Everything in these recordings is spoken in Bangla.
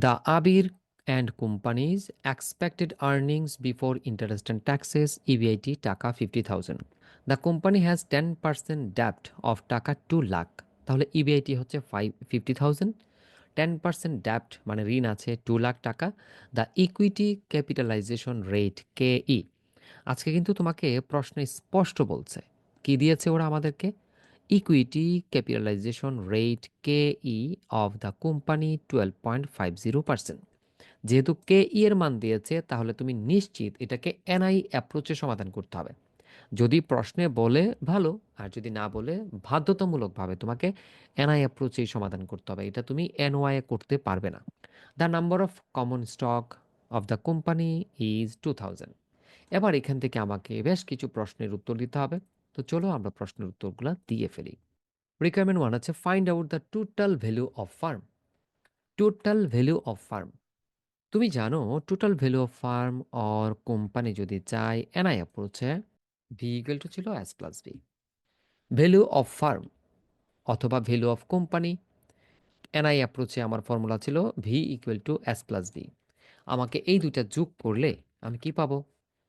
The Abir and companies expected earnings before interest and taxes EBIT টাকা 50,000. The company has 10% debt of টাকা 2 লাখ তাহলে EBIT হচ্ছে 50,000 10% debt মানে ঋণ আছে 2 লাখ টাকা the equity capitalisation rate K E আজকে কিন্তু তোমাকে প্রশ্নে স্পষ্ট বলছে কি দিয়েছে ওরা আমাদেরকে equity capitalisation rate K E of the company twelve point five zero percent যেহেতু কে ই এর মান দিয়েছে, তাহলে তুমি নিশ্চিত এটাকে এনআই অ্যাপ্রোচে সমাধান করতে হবে। যদি প্রশ্নে বলে ভালো, আর যদি না বলে, বাধ্যতামূলকভাবে তোমাকে এনআই অ্যাপ্রোচেই সমাধান করতে হবে। এটা তুমি এনওয়াই করতে পারবে না। The number of common stock of the company is two thousand এবার এখান থেকে আমাকে বেশ কিছু প্রশ্নের উত্তর দিতে হবে। তো চলো আমরা প্রশ্নের উত্তরগুলো দিয়ে ফেলি। রিকোয়ারমেন্ট ওয়ান আছে find out the total value of firm total value of firm তুমি জানো total value of firm or company যদি চাই এনআই অ্যাপ্রোচে ভি ইকুয়াল টু ছিল S plus V value of firm অথবা ভ্যালু অফ কোম্পানি এনআই অ্যাপ্রোচে আমার ফর্মুলা ছিল V equal to S plus V আমাকে এই দুটা যোগ করলে আমি কি পাবো?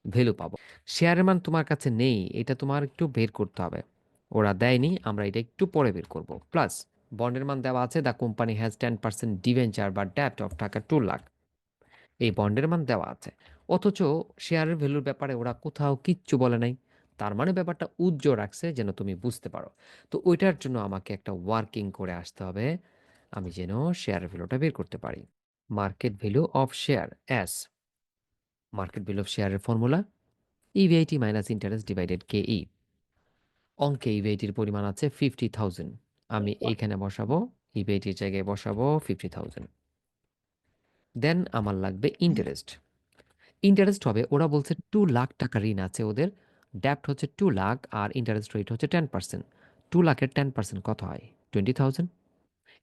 ভ্যালু পাবো। শেয়ারের মান তোমার কাছে নেই, এটা তোমার একটু বের করতে হবে। ওরা দেয়নি, আমরা এটা একটু পরে বের করব। প্লাস বন্ডের মান দেওয়া আছে the company has ten percent debenture বা ড্যাপ্ট অফ টাকা টু লাখ এই বন্ডের মান দেওয়া আছে। অথচ শেয়ারের ভ্যালুর ব্যাপারে ওরা কোথাও কিচ্ছু বলে নাই। তার মানে ব্যাপারটা উজ্জ্বল রাখছে, যেন তুমি বুঝতে পারো। তো ওইটার জন্য আমাকে একটা ওয়ার্কিং করে আসতে হবে। আমি যেন শেয়ারের ভ্যালুটা বের করতে পারি। Market value of share S market value of শেয়ারের formula EBIT minus interest divided K E অঙ্কে ইভিআইটির পরিমাণ আছে ফিফটি থাউজেন্ড আমি এইখানে বসাবো ইভিআইটির জায়গায় বসাবো ফিফটি থাউজেন্ড দেন আমার লাগবে ইন্টারেস্ট ইন্টারেস্ট হবে ওরা বলছে টু লাখ টাকা ঋণ আছে ওদের ড্যাপ্ট হচ্ছে টু লাখ আর ইন্টারেস্ট রেট হচ্ছে টেন পার্সেন্ট টু লাখের টেন পার্সেন্ট কত হয়? Twenty thousand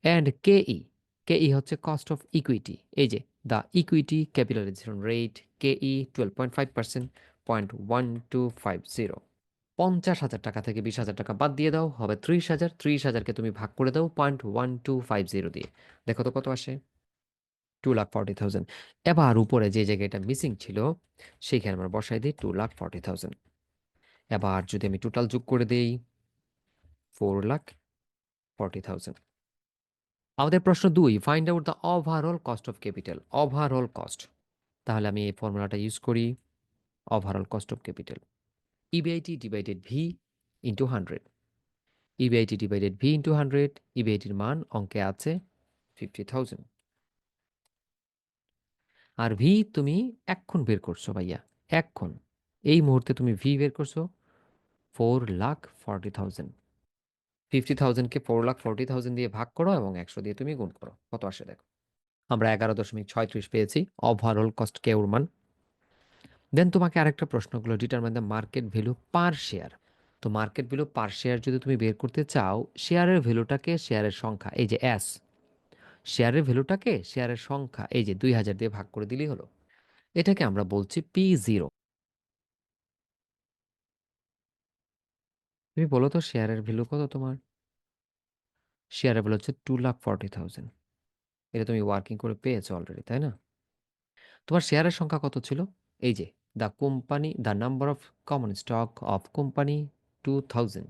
and K E K E হচ্ছে কস্ট অফ ইকুইটি এই যে five percent point one two five zero পঞ্চাশ হাজার টাকা থেকে বিশ হাজার টাকা বাদ দিয়ে দাও, হবে ত্রিশ হাজার, ত্রিশ হাজারকে তুমি ভাগ করে দাও point one two five zero দিয়ে। দেখো তো কত আসে? টু লাখ ফর্টি থাউজেন্ড এবার উপরে যে জায়গাটা মিসিং ছিল, সেইখানে আমরা বসাই দিই টু লাখ ফর্টি থাউজেন্ড এবার যদি আমি টোটাল যোগ করে দিই ফোর লাখ ফর্টি থাউজেন্ড আমাদের প্রশ্ন দুই find out the overall cost of capital overall cost তাহলে আমি এই ফর্মুলাটা ইউজ করি overall cost of capital EBIT divided V into hundred EBIT divided V into hundred ইবিআইটির মান অঙ্কে আছে ফিফটি থাউজেন্ড আর ভি তুমি এক্ষণ বের করছ ভাইয়া, এক্ষণ। এই মুহূর্তে তুমি ভি বের করছ four lakh forty thousand fifty থাউজেন্ডকে four lakh forty thousand দিয়ে ভাগ করো এবং একশো দিয়ে তুমি গুণ করো। কত আসে দেখো? আমরা এগারো দশমিক ছয়ত্রিশ পেয়েছি। ওভারঅল কস্ট কেউর মান? দেন তোমাকে আরেকটা প্রশ্নগুলো determine the market value per share তো মার্কেট ভ্যালু পার শেয়ার যদি তুমি বের করতে চাও শেয়ারের ভ্যালুটাকে শেয়ারের সংখ্যা, এই যে এস শেয়ারের ভ্যালুটাকে শেয়ারের সংখ্যা, এই যে দুই হাজার দিয়ে ভাগ করে দিলেই হলো। এটাকে আমরা বলছি পি জিরো তুমি বলো তো শেয়ারের ভ্যালু কত তোমার? শেয়ারের ভ্যালু হচ্ছে টু লাখ ফর্টি থাউজেন্ড এটা তুমি ওয়ার্কিং করে পেয়েছ অলরেডি তাই না? তোমার শেয়ারের সংখ্যা কত ছিল? এই যে the company the number of common stock of company two thousand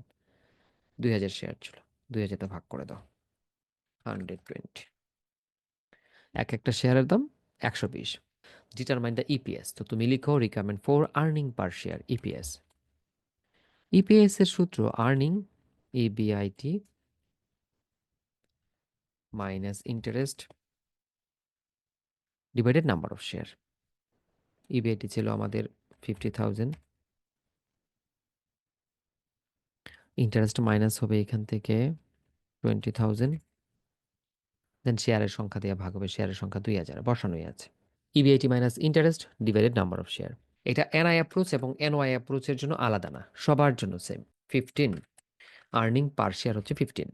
দুই হাজার শেয়ার ছিল, দুই হাজারতে ভাগ করে দাও। হান্ড্রেড টোয়েন্টি এক একটা শেয়ারের দাম একশো বিশ। ডিটারমাইন দ্য ইপিএস তো তুমি লিখো requirement for earning per share EPS EPS এর সূত্র earning EBIT minus interest divided number of share EBIT ছিল আমাদের ফিফটি থাউজেন্ড ইন্টারেস্ট মাইনাস হবে এখান থেকে টোয়েন্টি থাউজেন্ড দেন শেয়ারের সংখ্যা দিয়ে ভাগ হবে শেয়ারের সংখ্যা দুই হাজার, বসানোই আছে। EBIT minus interest divided number of share এটা এনআই অ্যাপ্রোচ এবং এনওয়াই অ্যাপ্রোচের জন্য আলাদা না, সবার জন্য same fifteen earning per share হচ্ছে ফিফটিন